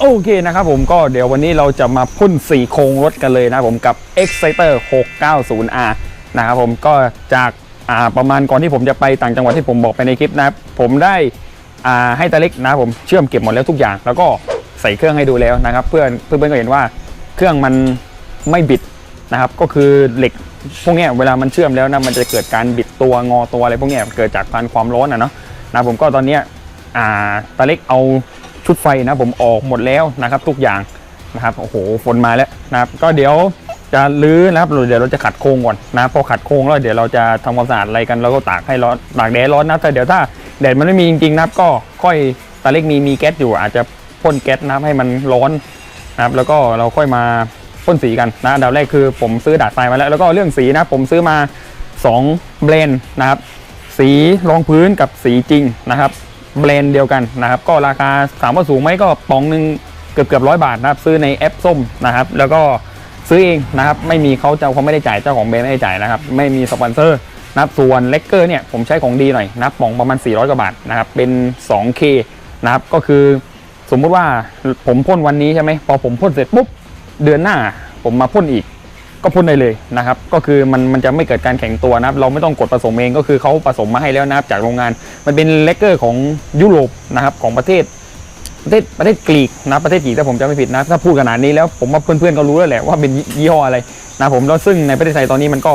โอเคนะครับผมก็เดี๋ยววันนี้เราจะมาพ่นสีโครงรถกันเลยนะครับผมกับ Exciter 690R นะครับผมก็จากาประมาณก่อนที่ผมจะไปต่างจังหวัดที่ผมบอกไปในคลิปนะครับผมได้อ่าให้ตาเล็กนะผมเชื่อมเก็บหมดแล้วทุกอย่าง แล้วก็ใส่เครื่องให้ดูแล้วนะครับ เพื่อนเพื่อนก็เห็นว่าเครื่องมันไม่บิดนะครับ ก็คือเหล็กพวกนี้เวลามันเชื่อมแล้วนะมันจะเกิดการบิดตัวงอตัวอะไรพวกนี้เกิดจากการความร้อนอะเนาะนะผมก็ตอนนี้ตาเล็กเอา ชุดไฟนะผมออกหมดแล้วนะครับ ทุกอย่างนะครับโอ้โหฝนมาแล้วนะครับก็เดี๋ยวจะลื้อนะครับเดี๋ยวเราจะขัดโครงก่อนนะพอขัดโครงแล้วเดี๋ยวเราจะทำความสะอาดอะไรกันแล้วก็ตากให้ร้อนตากแดดร้อนนะแต่เดี๋ยวถ้าแดดมันไม่มีจริงๆนะครับก็ค่อยตาเล็กมีมีแก๊สอยู่ อาจจะพ่นแก๊สนะครับให้มันร้อนนะครับแล้วก็เราค่อยมาพ่นสีกันนะอันดับแรกคือผมซื้อดาดทรายมาแล้ว แล้วก็เรื่องสีนะผมซื้อมา2เบรนด์นะครับสีรองพื้นกับสีจริงนะครับ แบรนด์เดียวกันนะครับ ก็ราคาถามว่าสูงไหมก็ปองหนึ่งเกือบเกือบร้อยบาทนะครับซื้อในแอปส้มนะครับ แล้วก็ซื้อเองนะครับ ไม่มีเขาเจ้าเขาไม่ได้จ่ายเจ้าของแบรนด์ไม่ได้จ่ายนะครับ ไม่มีสปอนเซอร์นะครับส่วนเลกเกอร์เนี่ยผมใช้ของดีหน่อยนะครับปองประมาณ 400 กว่าบาทนะครับเป็น 2K นะครับก็คือสมมุติว่าผมพ่นวันนี้ใช่ไหมพอผมพ่นเสร็จปุ๊บเดือนหน้าผมมาพ่นอีก ก็พ่นได้เลยนะครับ ก็คือมันมันจะไม่เกิดการแข็งตัวนะครับ เราไม่ต้องกดผสมเองก็คือเขาผสมมาให้แล้วนะครับจากโรงงาน มันเป็นเลกเกอร์ของยุโรปนะครับของประเทศประเทศประเทศกรีกนะประเทศกรีกถ้าผมจำไม่ผิดนะถ้าพูดขนาดนี้แล้วผมว่าเพื่อนๆก็รู้แล้วแหละว่าเป็นยี่ห้ออะไรนะผมแล้วซึ่งในประเทศไทยตอนนี้มันก็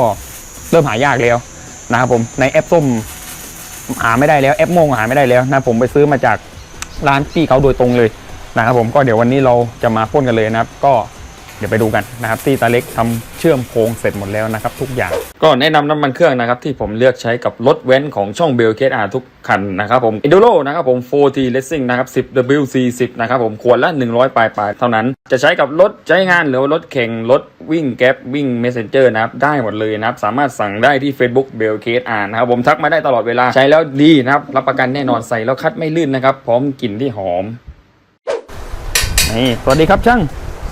เริ่มหายากแล้วนะครับผมในแอปส้มหาไม่ได้แล้วแอปโมงหาไม่ได้แล้วนะผมไปซื้อมาจากร้านพี่เขาโดยตรงเลยนะครับผมก็เดี๋ยววันนี้เราจะมาพ่นกันเลยนะครับก็ ดี๋ยวไปดูกันนะครับที่ตาเล็กทำเชื่อมโครงเสร็จหมดแล้วนะครับทุกอย่าง ก็แนะนำน้ำมันเครื่องนะครับที่ผมเลือกใช้กับรถเว้นของช่องเบลเคสอาทุกคันนะครับผม Enduro นะครับผม 4T Racing นะครับ 10 WC10 นะครับผมขวดละ 100 ปลายปลายๆเท่านั้น จะใช้กับรถใช้งานหรือว่ารถแข่งรถวิ่งแก๊ปวิ่ง Messenger นะครับได้หมดเลยนะครับสามารถสั่งได้ที่ Facebook b e l c a s e อ่านนะครับผมทักมาได้ตลอดเวลาใช้แล้วดีนะครับรับประกันแน่นอนใส่แล้วคัดไม่ลื่นนะครับพร้อมกลิ่นที่หอมนี่สวัสดีครับช่าง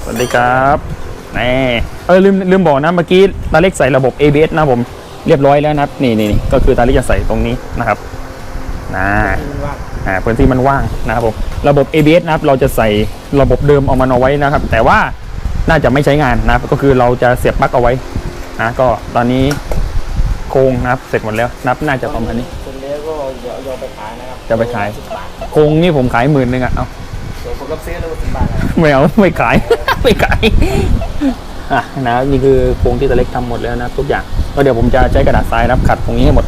สวัสดีครับนี่เออลืมลืมบอกนะเมื่อกี้ตาเล็กใส่ระบบ ABS นะผมเรียบร้อยแล้วนะครับนี่นี่นี่ก็คือตาเล็กจะใส่ตรงนี้นะครับนะอ่าพื้นที่มันว่างนะครับผมระบบ ABS นะครับเราจะใส่ระบบเดิมเอามันเอาไว้นะครับ แต่ว่าน่าจะไม่ใช้งานนะครับก็คือเราจะเสียบปลั๊กเอาไว้นะก็ตอนนี้โครงนะครับเสร็จหมดแล้วนะครับน่าจะประมาณนี้คนเลี้ยงก็เดี๋ยวเอาไปขายนะครับจะไปขายสิบบาทโครงนี่ผมขายหมื่นหนึ่งอะเอาส่วน ผมรับซื้อแล้วสิบบาทนะครับไม่เอาไม่ขาย ไม่ขายอะนะนี่คือโครงที่ตะเล็กทำหมดแล้วนะทุกอย่างก็เดี๋ยวผมจะใช้กระดาษทรายนะครับขัดตรงนี้ให้หมด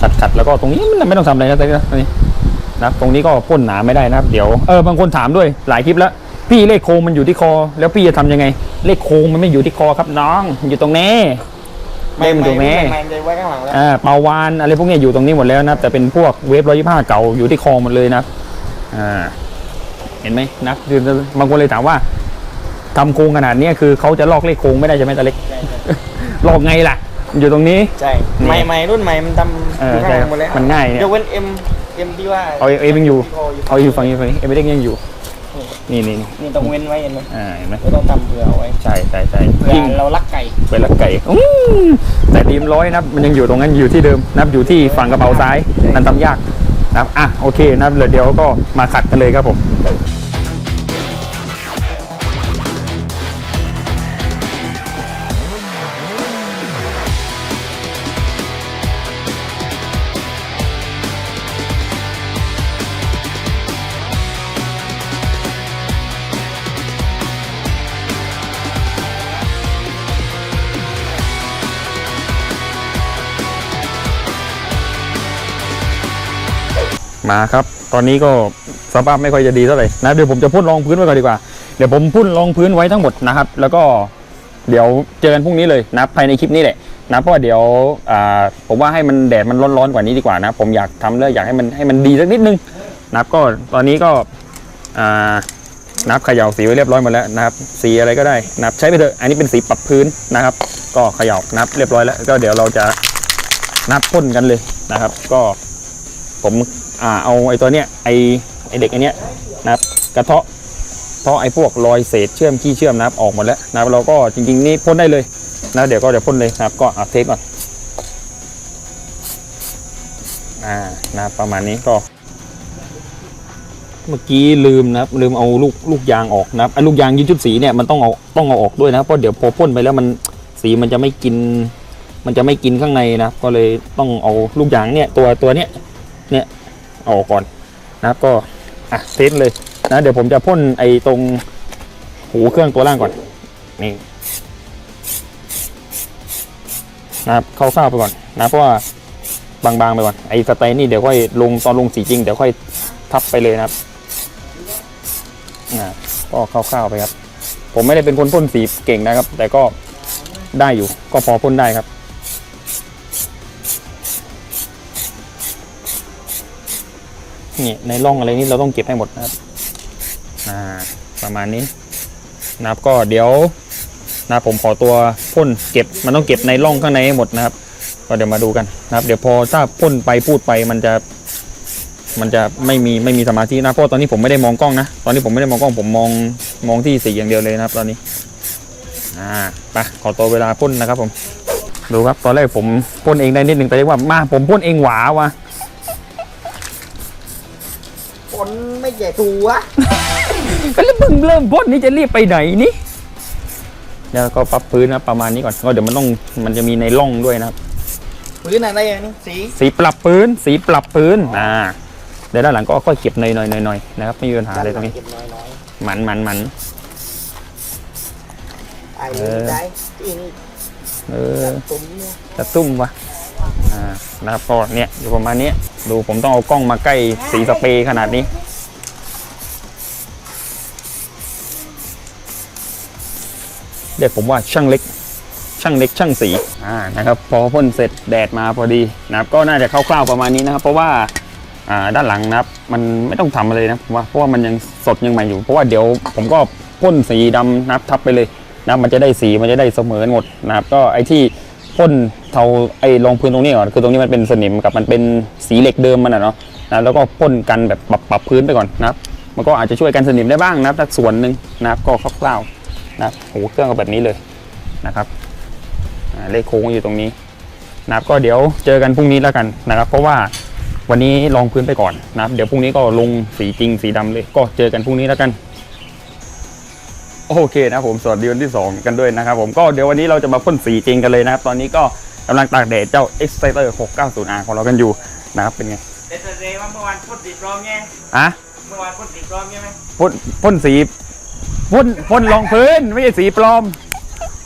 ขัดขัดแล้วก็ตรงนี้มันไม่ต้องทำอะไรนะตรงนี้นะตรงนี้นะครับตรงนี้ก็พ่นหนาไม่ได้นะครับเดี๋ยวเออบางคนถามด้วยหลายคลิปแล้วพี่เลขโครงมันอยู่ที่คอ แล้วพี่จะทำยังไง เลขโครงมันไม่อยู่ที่คอครับน้องมันอยู่ตรงนี้เล่มตรงนี้ไม่จะไว้ข้างหลังแล้วอ่าเปาวานอะไรพวกเนี้ยอยู่ตรงนี้หมดแล้วนะครับแต่เป็นพวกเวฟร้อยยี่ห้าเก่าอยู่ที่คอหมดเลยนะครับอ่าเห็นไหมนะคือบางคนเลยถามว่าทำโครงขนาดเนี้ยคือเขาจะลอกเลขโครงไม่ได้ใช่ไหมตาเล็กใช่ใช่ลอกไงล่ะ อยู่ตรงนี้ใช่นี่ใหม่ใหม่รุ่นใหม่มันทำเอออยู่ข้างหลังหมดแล้วมันง่ายเนี่ยยกเว้นเอ็มเอ็มที่ว่าเอาเอ็มยังอยู่เอาอยู่ฝั่งนี้ฝั่งนี้เอ็มไม่ได้ยังอยู่นี่นี่นี่นี่ต้องเว้นไว้เห็นไหมอ่าเห็นไหมไม่ต้องทำเผื่อเอาไว้ใช่ใช่ใช่เผื่อยิ่งเรารักไก่ไปลักไก่อื้อแต่ดีมร้อยนะครับมันยังอยู่ตรงนั้นอยู่ที่เดิมนะครับอยู่ที่ฝั่งกระเป๋าซ้ายนั่นทำยากนะครับอะโอเคนะครับเดี๋ยวก็มาขัดกันเลยครับผม มาครับ ตอนนี้ก็สภาพไม่ค่อยจะดีเท่าไหร่นะเดี๋ยวผมจะพ่นรองพื้นไว้ก่อนดีกว่าเดี๋ยวผมพ่นรองพื้นไว้ทั้งหมดนะครับ แล้วก็เดี๋ยวเจอกันพรุ่งนี้เลยนะภายในคลิปนี้แหละนะเพราะว่าเดี๋ยวผมว่าให้มันแดดมันร้อนๆกว่านี้ดีกว่านะ ผมอยากทำแล้วอยากให้มันให้มันดีสักนิดนึงนะครับก็ตอนนี้ก็นับเขย่าสีไว้เรียบร้อยหมดแล้วนะครับ สีอะไรก็ได้นับใช้ไปเถอะอันนี้เป็นสีปรับพื้นนะครับ ก็เขย่านับเรียบร้อยแล้ว ก็เดี๋ยวเราจะนับพ่นกันเลยนะครับ ก็ผม อ่าเอาไอ้ตัวเนี้ยไอ้ไอ้เด็กไอ้เนี้ยนะครับกระเทาะเทาะไอ้พวกรอยเศษเชื่อมขี้เชื่อมนะครับออกหมดแล้วนะครับเราก็จริงๆนี่พ่นได้เลยนะเดี๋ยวก็จะพ่นเลยนะครับก็อัดเทสก่อนอ่านะครับประมาณนี้ก็ เมื่อกี้ลืมนะครับลืมเอาลูกลูกยางออกนะครับไอ้ลูกยางยืนชุดสีเนี่ยมันต้องเอาต้องเอาออกด้วยนะครับเพราะเดี๋ยวพอพ่นไปแล้วมันสีมันจะไม่กิน มันจะไม่กินข้างในนะครับก็เลยต้องเอาลูกยางเนี่ยตัวตัวเนี้ยเนี่ย ออกก่อนนะครับก็อะเทสเลยนะเดี๋ยวผมจะพ่นไอ้ตรงหูเครื่องตัวล่างก่อนนี่นะครับเข้าๆไปก่อนนะเพราะว่าบางๆไปก่อนไอ้สไตล์นี่เดี๋ยวค่อยลงตอนลงสีจริงเดี๋ยวค่อยทับไปเลยนะครับนะก็คร่าวๆไปครับ ผมไม่ได้เป็นคนพ่นสีเก่งนะครับ แต่ก็ได้อยู่ก็พอพ่นได้ครับ นี่ในร่องอะไรนี่เราต้องเก็บให้หมดนะครับอ่าประมาณนี้นะครับก็เดี๋ยวนะผมขอตัวพ่นเก็บมันต้องเก็บในร่องข้างในให้หมดนะครับ ก็เดี๋ยวมาดูกันนะครับ เดี๋ยวพอถ้าพ่นไปพูดไปมันจะ มันจะไม่มีไม่มีสมาธินะเพราะตอนนี้ผมไม่ได้มองกล้องนะตอนนี้ผมไม่ได้มองกล้องผมมองมองที่สีอย่างเดียวเลยนะครับ ตอนนี้อ่าไปขอตัวเวลาพ่นนะครับผมดูครับตอนแรกผมพ่นเองได้นิดนึงแต่เรียกว่ามาผมพ่นเองหวาวะ ฝนไม่ใหญ่ตัวก็แล้วมึงเริ่มพ่นนี่จะรีบไปไหนนี่แล้วก็ปรับพื้นนะประมาณนี้ก่อนก็เดี๋ยวมันต้องมันจะมีในร่องด้วยนะครับพื้นอะไรอย่างนี้สีสีปรับพื้น สีปรับพื้นอ่าเดี๋ยวด้านหลังก็ค่อยเก็บหน่อยหน่อยหน่อยหน่อยนะครับไม่มีปัญหาอะไรตรงนี้เก็บน้อยหมันหมันหมันๆไอ้เออได้ที่นี่เออตุ้มเนี่ยจะตุ้มวะ อ่านะครับก็เนี่ยอยู่ประมาณนี้ดูผมต้องเอากล้องมาใกล้สีสเปรย์ขนาดนี้ เรียกผมว่าช่างเล็ก ช่างเล็กช่างสีอ่านะครับพอพ่นเสร็จแดดมาพอดีนะครับก็น่าจะคร่าวๆประมาณนี้นะครับ เพราะว่าอ่าด้านหลังนะครับมันไม่ต้องทำอะไรนะผมว่าเพราะว่ามันยังสดยังใหม่อยู่ เพราะว่าเดี๋ยวผมก็พ่นสีดำนะครับทับไปเลยนะมันจะได้สีมันจะได้เสมอหมดนะครับก็ไอ้ที่พ่น เทาไอ้รองพื้นตรงนี้ก่อนคือตรงนี้มันเป็นสนิมกับมันเป็นสีเหล็กเดิมมันอะเนาะนะแล้วก็พ่นกันแบบปรับปรับพื้นไปก่อนนะครับมันก็อาจจะช่วยกันสนิมได้บ้างนะครับสักส่วนหนึ่งนะครับก็คร่าวๆนะครับหูเครื่องก็แบบนี้เลยนะครับเลขโค้งอยู่ตรงนี้นะครับก็เดี๋ยวเจอกันพรุ่งนี้แล้วกันนะครับ เพราะว่าวันนี้ลองพื้นไปก่อนนะครับ เดี๋ยวพรุ่งนี้ก็ลงสีจริงสีดำเลย ก็เจอกันพรุ่งนี้แล้วกันโอเคนะผมสวัสดีวันที่ 2 กันด้วยนะครับผมก็เดี๋ยววันนี้เราจะมาพ่นสีจริงกันเลยนะครับ ตอนนี้ก็ กำลังตากแดดเจ้า Exciter 690R ของเรากันอยู่นะครับเป็นไงเด็ดเลยว่าเมื่อวานพ่นสีปลอมไงอะเมื่อวานพ่นสีปลอมใช่ไหมพ่นพ่นสีพ่นพ่นรองพื้นไม่ใช่สีปลอม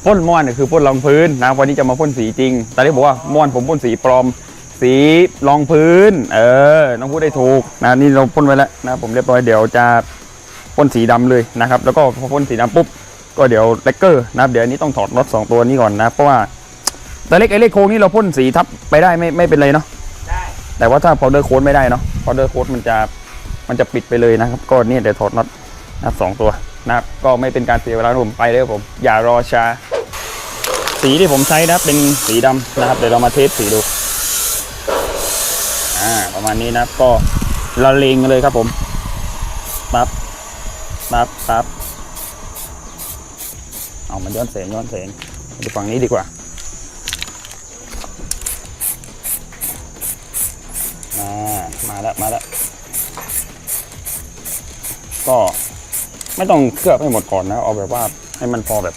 พ่นม่วนเนี่ยคือพ่นรองพื้นนะวันนี้จะมาพ่นสีจริงตอนนี้บอกว่าม่วนผมพ่นสีปลอม สีรองพื้น เออน้องพูดได้ถูกนะนี่เราพ่นไว้แล้วนะผมเรียบร้อยเดี๋ยวจะพ่นสีดำเลยนะครับ แล้วก็พอพ่นสีดำปุ๊บก็เดี๋ยวเลกเกอร์นะครับเดี๋ยวอันนี้ต้องถอดน็อตสองตัวนี้ก่อนนะเพราะว่า แต่เล็กไอเล็กโค้งนี่เราพ่นสีทับไปได้ไม่ไม่เป็นไรเนาะได้แต่ว่าถ้า powder coat ไม่ได้เนาะ powder coat มันจะมันจะปิดไปเลยนะครับก็เนี่ยเดี๋ยวถอดน็อตนะครับสองตัวนะครับก็ไม่เป็นการเสียเวลานะผมไปเลยครับผม อย่ารอช้าสีที่ผมใช้นะครับเป็นสีดำนะครับเดี๋ยวเรามาเทสสีดูอ่าประมาณนี้นะครับก็ละเลงกันเลยครับผมปั๊บปั๊บปั๊บเอามันย้อนแสงย้อนแสงดูฝั่งนี้ดีกว่าา มาแล้ว มาแล้ว ก็ไม่ต้องเคลือบให้หมดก่อนนะ เอาแบบว่าให้มันพอแบบ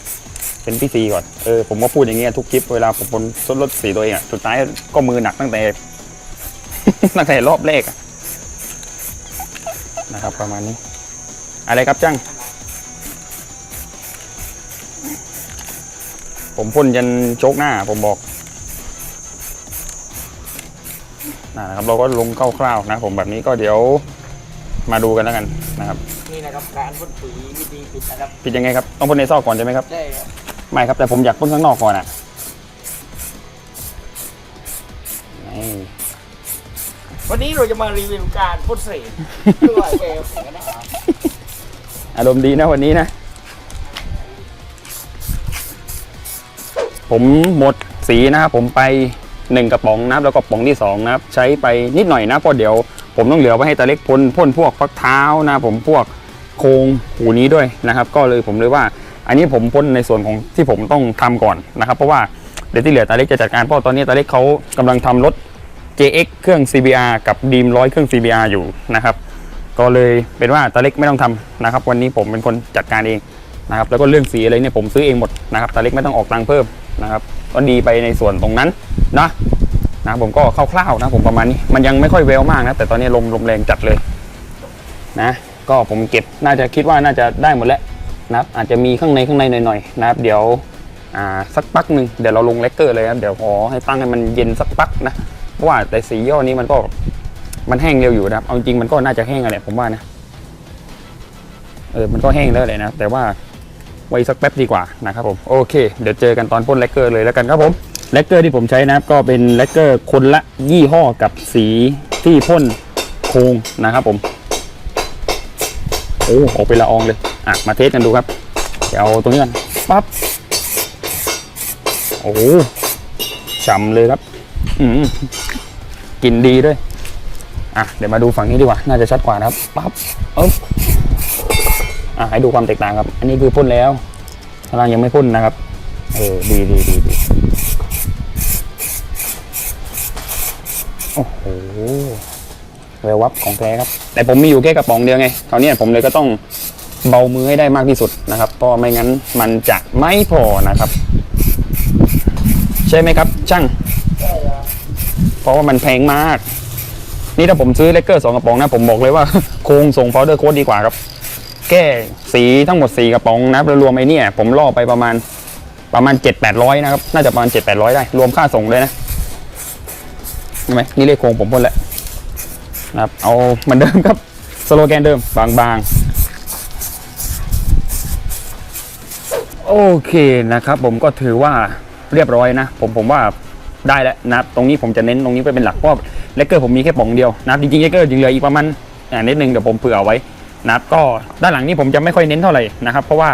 เป็นพิธีก่อน เออผมก็พูดอย่างเงี้ยทุกคลิปเวลาผมบนส้นรถสีตัวเองอะสุดท้ายก็มือหนักตั้งแต่ ตั้งแต่รอบแรกอะนะครับ ประมาณนี้ อะไรครับจ้างผมพ่นยันโชกหน้าผมบอก นะครับเราก็ลงคร่าวๆนะผมแบบนี้ก็เดี๋ยวมาดูกันแล้วกันนะครับนี่นะครับการพ่นสีวิธีปิดนะครับผิดยังไงครับต้องพ่นในซอกก่อนใช่ไหมครับได้ครับไม่ครับแต่ผมอยากพ่นข้างนอกก่อนอะนี่วันนี้เราจะมารีวิวการพ่นสีด้วยแกวสีนะครับอารมณ์ดีนะวันนี้นะ ผมหมดสีนะครับผมไป หนึ่งกระป๋องนะครับแล้วก็ป๋องที่สองนะครับใช้ไปนิดหน่อยนะเพราะเดี๋ยวผมต้องเหลือไว้ให้ตาเล็กพ่นพ่นพวกฟักเท้านะผมพวกโครงหูนี้ด้วยนะครับ ก็เลยผมเลยว่า อันนี้ผมพ่นในส่วนของที่ผมต้องทำก่อนนะครับ เพราะว่าเดี๋ยวที่เหลือตาเล็กจะจัดการเพราะตอนนี้ตาเล็กเขากำลังทำรถ JX เครื่อง CBR กับดีมร้อยเครื่อง CBR อยู่นะครับก็เลยเป็นว่าตาเล็กไม่ต้องทำนะครับ วันนี้ผมเป็นคนจัดการเองนะครับแล้วก็เรื่องสีอะไรเนี่ยผมซื้อเองหมดนะครับตาเล็กไม่ต้องออกตังค์เพิ่มนะครับ ก็ดีไปในส่วนตรงนั้นนะนะผมก็คร่าวๆนะผมประมาณนี้มันยังไม่ค่อยเวลมากนะแต่ตอนนี้ลมลมแรงจัดเลยนะก็ผมเก็บน่าจะคิดว่าน่าจะได้หมดแล้วนะครับอาจจะมีข้างในข้างในหน่อยๆนะครับ เดี๋ยวอ่าสักพักหนึ่งเดี๋ยวเราลงเลกเกอร์เลยครับเดี๋ยวขอให้ตั้งให้มันเย็นสักพักนะเพราะว่าแต่สีย่อนี้มันก็มันแห้งเร็วอยู่นะครับเอาจริงมันก็น่าจะแห้งอะไรผมว่านะเออมันก็แห้งแล้วเลยนะแต่ว่า ไว้สักแป๊บดีกว่านะครับผมโอเค เดี๋ยวเจอกันตอนพ่นแลกเกอร์เลยแล้วกันครับผมแลกเกอร์ที่ผมใช้นะครับก็เป็นแลกเกอร์คนละยี่ห้อกับสีที่พ่นโครงนะครับผมโอ้ออกเป็นละอองเลยอะมาเทสกันดูครับเดี๋ยวเอาตรงนี้กันปั๊บโอ้ฉ่ำเลยครับอืมกลิ่นดีด้วยอะเดี๋ยวมาดูฝั่งนี้ดีกว่า น่าจะชัดกว่านะครับปั๊บเอ๊บ อะให้ดูความแตกต่างครับ อันนี้คือพ่นแล้วข้างล่างยังไม่พ่นนะครับ เออดีดีดีดีโอ้โหเวลวับของแท้ครับ แต่ผมมีอยู่แค่กระป๋องเดียวไงคราวนี้ผมเลยก็ต้องเบามือให้ได้มากที่สุดนะครับ เพราะไม่งั้นมันจะไม่พอนะครับ ใช่ไหมครับ ช่างเพราะว่ามันแพงมาก นี่ถ้าผมซื้อเลกเกอร์สองกระป๋องนะผมบอกเลยว่าโครงส่งพาวเดอร์โค้ดดีกว่าครับ แก้สีทั้งหมด4กระป๋องนะแล้วรวมไอ้เนี่ยผมล่อไปประมาณประมาณ 7 8 0 0 นะครับ น่าจะประมาณ 7 8 0 0 ได้ รวมค่าส่งเลยนะเห็นไหมนี่เลขโครงผมพ่นแล้วนะครับ เอาเหมือนเดิมครับ สโลแกนเดิม บางๆ โอเคนะครับ ผมก็ถือว่าเรียบร้อยนะ ผมผมว่าได้แล้วนะครับ ตรงนี้ผมจะเน้นตรงนี้ไปเป็นหลักเพราะเลกเกอร์ผมมีแค่ป่องเดียวนะครับจริงๆเลกเกอร์ยังเหลืออีกประมาณอ่านิดนึงเดี๋ยวผมเผื่อเอาไว้ นะครับก็ด้านหลังนี่ผมจะไม่ค่อยเน้นเท่าไหร่นะครับ เพราะว่า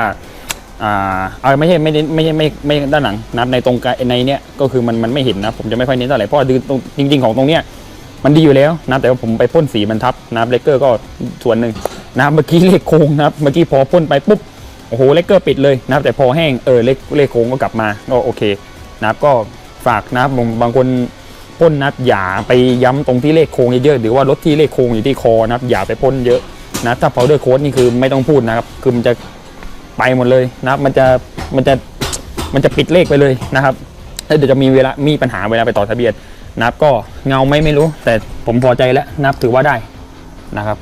อ่าเอาไม่ใช่ไม่เน้นไม่ใช่ไม่ไม่ด้านหลังนะครับในตรงในเนี้ยก็คือมันมันไม่เห็นนะผมจะไม่ค่อยเน้นเท่าไหร่เพราะว่าตรงจริง ๆของตรงเนี้ยมันดีอยู่แล้วนะแต่ว่าผมไปพ่นสีมันทับนะครับเลกเกอร์ก็ส่วนหนึ่งนะครับเมื่อกี้เลขโค้งนะครับเมื่อกี้พอพ่นไปปุ๊บโอ้โหเลกเกอร์ปิดเลยนะครับแต่พอแห้งเออเลขเลขโค้งก็กลับมาก็โอเคนะครับก็ฝากนะครับบางบางคนพ่นนับอย่าไปย้ำตรงที่เลขโค้งเยอะๆหรือว่ารถที่เลขโค้งอยู่ที่คอนะครับอย่าไปพ่นเยอะ นะถ้า powder coat นี่คือไม่ต้องพูดนะครับ คือมันจะไปหมดเลยนะครับมันจะมันจะมันจะปิดเลขไปเลยนะครับแล้วเดี๋ยวจะมีเวลามีปัญหาเวลาไปต่อทะเบียนนะครับก็เงาไม่ไม่รู้ แต่ผมพอใจแล้วนะครับถือว่าได้นะครับ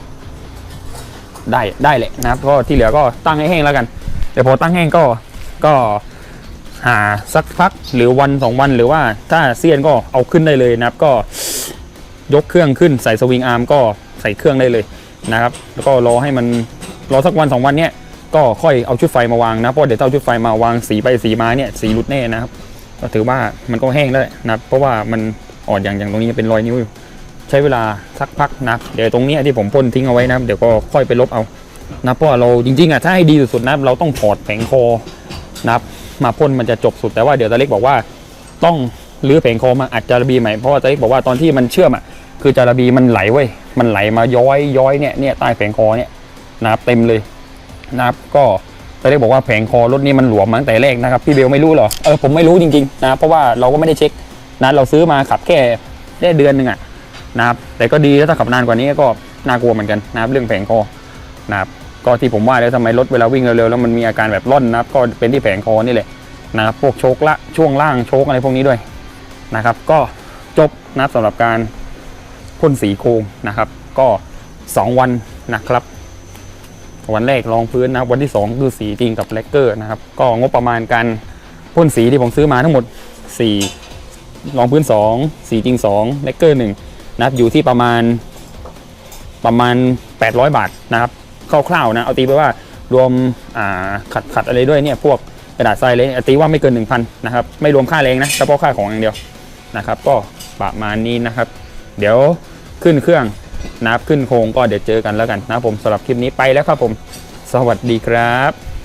ได้ได้เลยนะครับก็ที่เหลือก็ตั้งให้แห้งแล้วกันเดี๋ยวพอตั้งแห้งก็ก็หาสักพักหรือวันสองวันหรือว่าถ้าเซียนก็เอาขึ้นได้เลยนะครับก็ยกเครื่องขึ้นใส่สวิงอาร์มก็ใส่เครื่องได้เลย นะครับ แล้วก็รอให้มันรอสักวันสองวันเนี้ยก็ค่อยเอาชุดไฟมาวางนะ เพราะเดี๋ยวถ้าเอาชุดไฟมาวางสีไปสีมาเนี่ยสีหลุดแน่นะครับ ก็ถือว่ามันก็แห้งแล้วนะเพราะว่ามันอ่อนอย่างอย่างตรงนี้เป็นรอยนิ้วอยู่ใช้เวลาสักพักนะเดี๋ยวตรงนี้ที่ผมพ่นทิ้งเอาไว้นะเดี๋ยวก็ค่อยไปลบเอานะเพราะว่าเราจริงๆอะถ้าให้ดีสุดๆนะเราต้องถอดแผงคอนะมาพ่นมันจะจบสุดแต่ว่าเดี๋ยวตาเล็กบอกว่าต้องรื้อแผงคอมาอัดจาระบีใหม่เพราะว่าตาเล็กบอกว่าตอนที่มันเชื่อมอะ คือจาระบีมันไหลเว้ยมันไหลมาย้อยย้อยเนี่ยเนี่ยใต้แผงคอเนี่ยนะครับเต็มเลยนะครับก็ตาเล็กบอกว่าแผงคอรถนี้มันหลวมมาตั้งแต่แรกนะครับพี่เบลไม่รู้หรอเออผมไม่รู้จริงๆนะเพราะว่าเราก็ไม่ได้เช็คนะเราซื้อมาขับแค่ได้เดือนหนึ่งอะนะครับแต่ก็ดีถ้าขับนานกว่านี้ก็น่ากลัวเหมือนกันนะครับเรื่องแผงคอนะครับก็ที่ผมว่าแล้วทำไมรถเวลาวิ่งเร็วๆแล้วมันมีอาการแบบร่อนนะครับก็เป็นที่แผงคอนี่แหละนะครับพวกโชคละช่วงล่างโชคอะไรพวกนี้ด้วยนะครับ ก็จบนะครับสำหรับการ พ่นสีโครงนะครับ ก็ 2 วันนะครับ วันแรกรองพื้นนะครับวันที่ 2 คือสีจริงกับแลกเกอร์นะครับ ก็งบประมาณการพ่นสีที่ผมซื้อมาทั้งหมด 4 รองพื้น 2 สีจริง2แลกเกอร์1นะครับอยู่ที่ประมาณประมาณ 800 บาทนะครับคร่าวๆนะเอาตีไปว่ารวมขัดขัดอะไรด้วยเนี่ยพวกกระดาษทรายเลยเอตีว่าไม่เกิน 1,000นะครับไม่รวมค่าแรงนะเฉพาะค่าของอย่างเดียวนะครับ ก็ประมาณนี้นะครับ เดี๋ยว ขึ้นเครื่องนับขึ้นโครงก็เดี๋ยวเจอกันแล้วกันนะผมสำหรับคลิปนี้ไปแล้วครับผม สวัสดีครับ